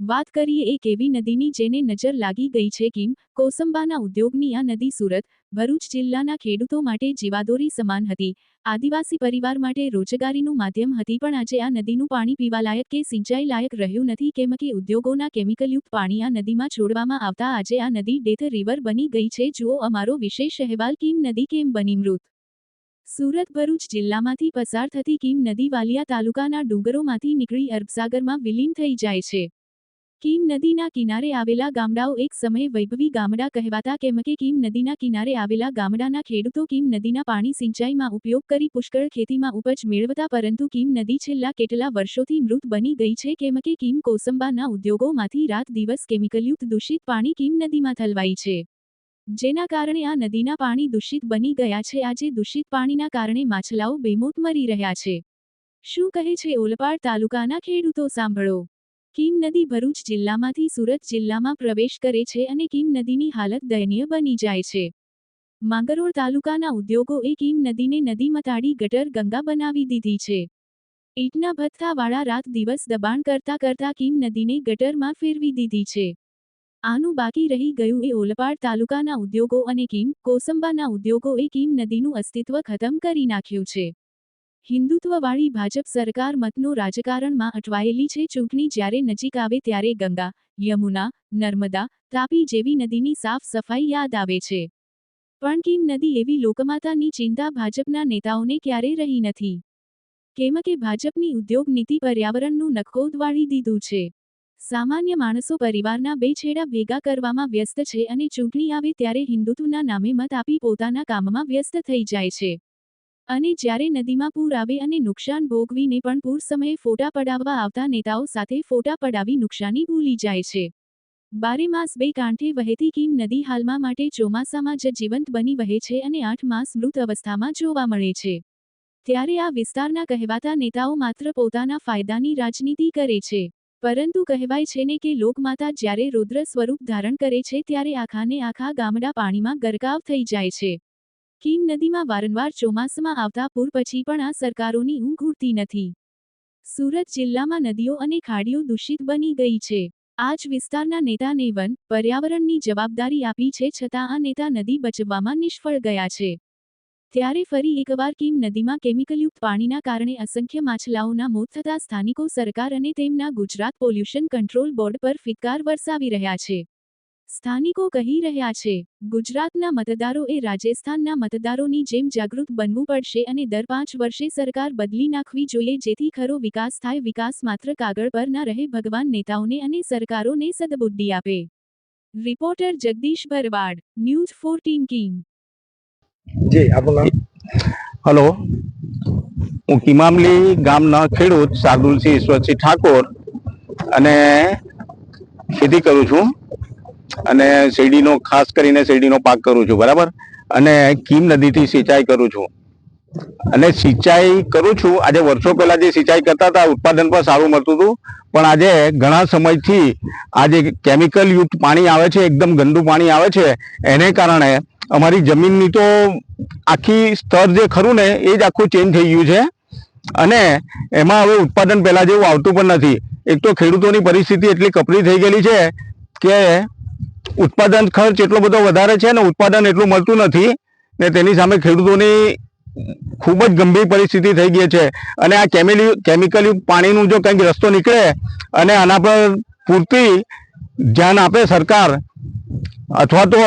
વાત કરીએ એક એવી નદીની જેને નજર લાગી ગઈ છે કિમ, કોસંબાના ઉદ્યોગની આ નદી સુરત, ભરૂચ જિલ્લાના ખેડૂતો માટે જીવાદોરી સમાન હતી. આદિવાસી પરિવાર માટે રોજગારીનું માધ્યમ હતી પણ આજે આ નદીનું પાણી પીવાલાયક કે સિંચાઈ લાયક રહ્યું નથી કેમ કે ઉદ્યોગોના કેમિકલયુક્ત પાણી આ નદીમાં છોડવામાં આવતા આજે આ નદી ડેથ રિવર બની ગઈ છે. જુઓ અમારો વિશેષ અહેવાલ, કિમ નદી કેમ બની મૃત? સુરત, ભરૂચ જિલ્લામાંથી પસાર થતી કિમ નદી વાલિયા તાલુકાના ડુંગરોમાંથી નીકળી અરબસાગરમાં વિલીન થઈ જાય છે. કીમ નદીના કિનારે આવેલા ગામડાઓ એક સમયે વૈભવી ગામડા કહેવાતા કેમ કે કીમ નદીના કિનારે આવેલા ગામડાના ખેડૂતો કીમ નદીના પાણી સિંચાઈમાં ઉપયોગ કરી પુષ્કળ ખેતીમાં ઉપજ મેળવતા પરંતુ કીમ નદી છેલ્લા કેટલા વર્ષોથી મૃત બની ગઈ છે કેમ કે કીમ કોસંબાના ઉદ્યોગોમાંથી રાત દિવસ કેમિકલયુક્ત દૂષિત પાણી કીમ નદીમાં થલવાય છે. જેના કારણે આ નદીના પાણી દૂષિત બની ગયા છે. આજે દૂષિત પાણીના કારણે માછલાઓ બેમોત મરી રહ્યા છે. શું કહે છે? ઓલપાડ તાલુકાના ખેડૂતો સાંભળો. કીમ નદી ભરૂચ જિલ્લામાંથી સુરત જિલ્લામાં પ્રવેશ કરે છે અને કીમ નદીની હાલત દયનીય બની જાય છે. માંગરોળ તાલુકાના ઉદ્યોગોએ કીમ નદીને નદી મતાડી ગટર ગંગા બનાવી દીધી છે. ઈટના ભથ્થાવાળા રાત દિવસ દબાણ કરતા કરતા કીમ નદીને ગટરમાં ફેરવી દીધી છે. આનું બાકી રહી ગયું એ ઓલપાડ તાલુકાના ઉદ્યોગો અને કીમ, કોસંબાના ઉદ્યોગોએ કીમ નદીનું અસ્તિત્વ ખતમ કરી નાખ્યું છે. હિન્દુત્વવાળી ભાજપ સરકાર મતનો રાજકારણમાં અટવાયેલી છે. ચૂંટણી જ્યારે નજીક આવે ત્યારે ગંગા, યમુના, નર્મદા, તાપી જેવી નદીની સાફ સફાઈ યાદ આવે છે. પણ કિમ નદી એવી લોકમાતાની ચિંતા ભાજપના નેતાઓને ક્યારે રહી નથી? કેમ કે ભાજપની ઉદ્યોગ નીતિ પર્યાવરણનું નખોદ વાળી દીધું છે. સામાન્ય માણસો પરિવારના બે છેડા ભેગા કરવામાં વ્યસ્ત છે અને ચૂંટણી આવે ત્યારે હિન્દુત્વના નામે મત આપી પોતાના કામમાં વ્યસ્ત થઈ જાય છે. અને જ્યારે નદીમાં પૂર આવે અને નુકસાન ભોગવીને પણ પૂર સમયે ફોટા પડાવવા આવતા નેતાઓ સાથે ફોટા પડાવી નુકસાની ભૂલી જાય છે. બારે માસ બે કાંઠે વહેતી કીમ નદી હાલમાં માટે ચોમાસામાં જ જીવંત બની વહે છે અને આઠ માસ મૃત અવસ્થામાં જોવા મળે છે. ત્યારે આ વિસ્તારના કહેવાતા નેતાઓ માત્ર પોતાના ફાયદાની રાજનીતિ કરે છે. પરંતુ કહેવાય છે ને કે લોકમાતા જ્યારે રુદ્ર સ્વરૂપ ધારણ કરે છે ત્યારે આખાને આખા ગામડા પાણીમાં ગરકાવ થઈ જાય છે. કીમ નદીમાં વારંવાર ચોમાસામાં આવતા પૂર પછી પણ આ સરકારોની ઊંઘ ઉડતી નથી. સુરત જિલ્લામાં નદીઓ અને ખાડીઓ દૂષિત બની ગઈ છે. આજ વિસ્તારના નેતાને વન પર્યાવરણની જવાબદારી આપી છે છતાં આ નેતા નદી બચવવામાં નિષ્ફળ ગયા છે. ત્યારે ફરી એકવાર કીમ નદીમાં કેમિકલયુક્ત પાણીના કારણે અસંખ્ય માછલાઓના મોત થતા સ્થાનિકો સરકાર અને તેમના ગુજરાત પોલ્યુશન કંટ્રોલ બોર્ડ પર ફિટકાર વરસાવી રહ્યા છે. સ્થાનિકો કહી રહ્યા છે ગુજરાતના મતદારો એ રાજસ્થાનના મતદારોની જેમ જાગૃત બનવું પડશે અને દર પાંચ વર્ષે સરકાર બદલી નાખવી જોઈએ જેથી ખરો વિકાસ થાય. વિકાસ માત્ર કાગળ પર ના રહે ભગવાન નેતાઓને અને સરકારોને સદબુદ્ધિ આપે. Reporter Jagdish Bharwad news fourteen king જી આપનું નામ? હલો. હું કિમામલી ગામના ખેડૂત શાર્દુલસિંહ ઈશ્વરસિંહ ઠાકોર અને ખેતી કરું છું. અને શેરડીનો, ખાસ કરીને શેરડીનો પાક કરું છું, બરાબર? અને કીમ નદીથી સિંચાઈ કરું છું. અને સિંચાઈ કરું છું, આજે વર્ષો પહેલા જે સિંચાઈ કરતા હતા, ઉત્પાદન પણ સારું મળતું હતું, પણ આજે ઘણા સમયથી આ જે કેમિકલ યુક્ત પાણી આવે છે, એકદમ ગંદુ પાણી આવે છે, એને કારણે અમારી જમીનની તો આખી સ્તર જે ખરું ને, એ જ આખું ચેન્જ થઈ ગયું છે. અને એમાં હવે ઉત્પાદન પહેલાં જેવું આવતું પણ નથી. એક તો ખેડૂતોની પરિસ્થિતિ એટલી કપરી થઈ ગયેલી છે કે ઉત્પાદન ખર્ચ એટલો બધો વધારે છે ને ઉત્પાદન એટલું મળતું નથી ને તેની સામે ખેડૂતોની ખૂબ જ ગંભીર પરિસ્થિતિ થઈ ગઈ છે. અને આ કેમિલી કેમિકલયુક્ત પાણીનું જો કંઈક રસ્તો નીકળે અને આના પર પૂરતી ધ્યાન આપે સરકાર, અથવા તો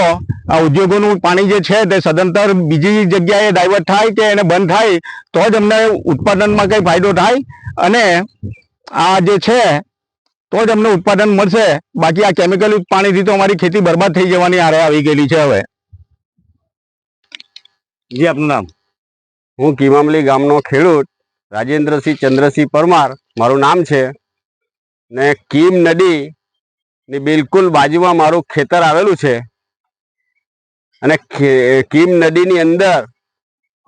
આ ઉદ્યોગોનું પાણી જે છે તે સદંતર બીજી જગ્યાએ ડાયવર્ટ થાય કે એને બંધ થાય, તો જ અમને ઉત્પાદનમાં કંઈ ફાયદો થાય. અને આ જે છે તો જ અમને ઉત્પાદન મળશે. બાકી આ કેમિકલ પાણીથી તો અમારી ખેતી બરબાદ થઈ જવાની આરે આવી ગયેલી છે હવે. જી, આપનું નામ? હું કિમામલી ગામનો ખેડૂત, રાજેન્દ્રસિંહ ચંદ્રસિંહ પરમાર. મારું નામ છે ને કીમ નદી ની બિલકુલ બાજુમાં મારું ખેતર આવેલું છે. અને કીમ નદીની અંદર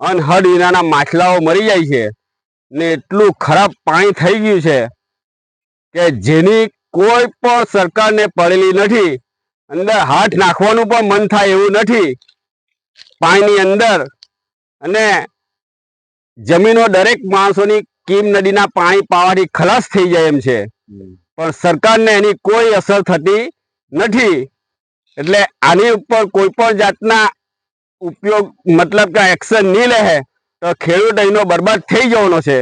અનહદ વિનાના માછલાઓ મરી જાય છે ને એટલું ખરાબ પાણી થઈ ગયું છે. કે જેની કોઈ પણ સરકારને પડેલી નથી અંદર હાથ નાખવાનું પણ મન થાય એવું નથી. પાણીની અંદર અને જમીનો દરેક માણસોની કીમ નદીના પાણી પાવાથી ખલાસ થઈ જાય એમ છે. પણ સરકારને એની કોઈ અસર થતી નથી. એટલે આની ઉપર કોઈ પણ જાતના ઉપયોગ મતલબ કે એક્શન નહીં લે તો ખેડૂત અહીંનો બરબાદ થઈ જવાનો છે.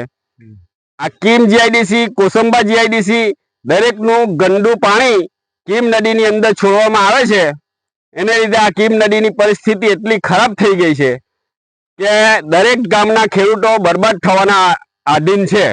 આ કીમ જીઆઈડીસી, કોસંબા જીઆઈડીસી, દરેકનું ગંદુ પાણી કીમ નદીની અંદર છોડવામાં આવે છે. એને લીધે આ કીમ નદીની પરિસ્થિતિ એટલી ખરાબ થઈ ગઈ છે કે દરેક ગામના ખેડૂતો બરબાદ થવાના આધીન છે.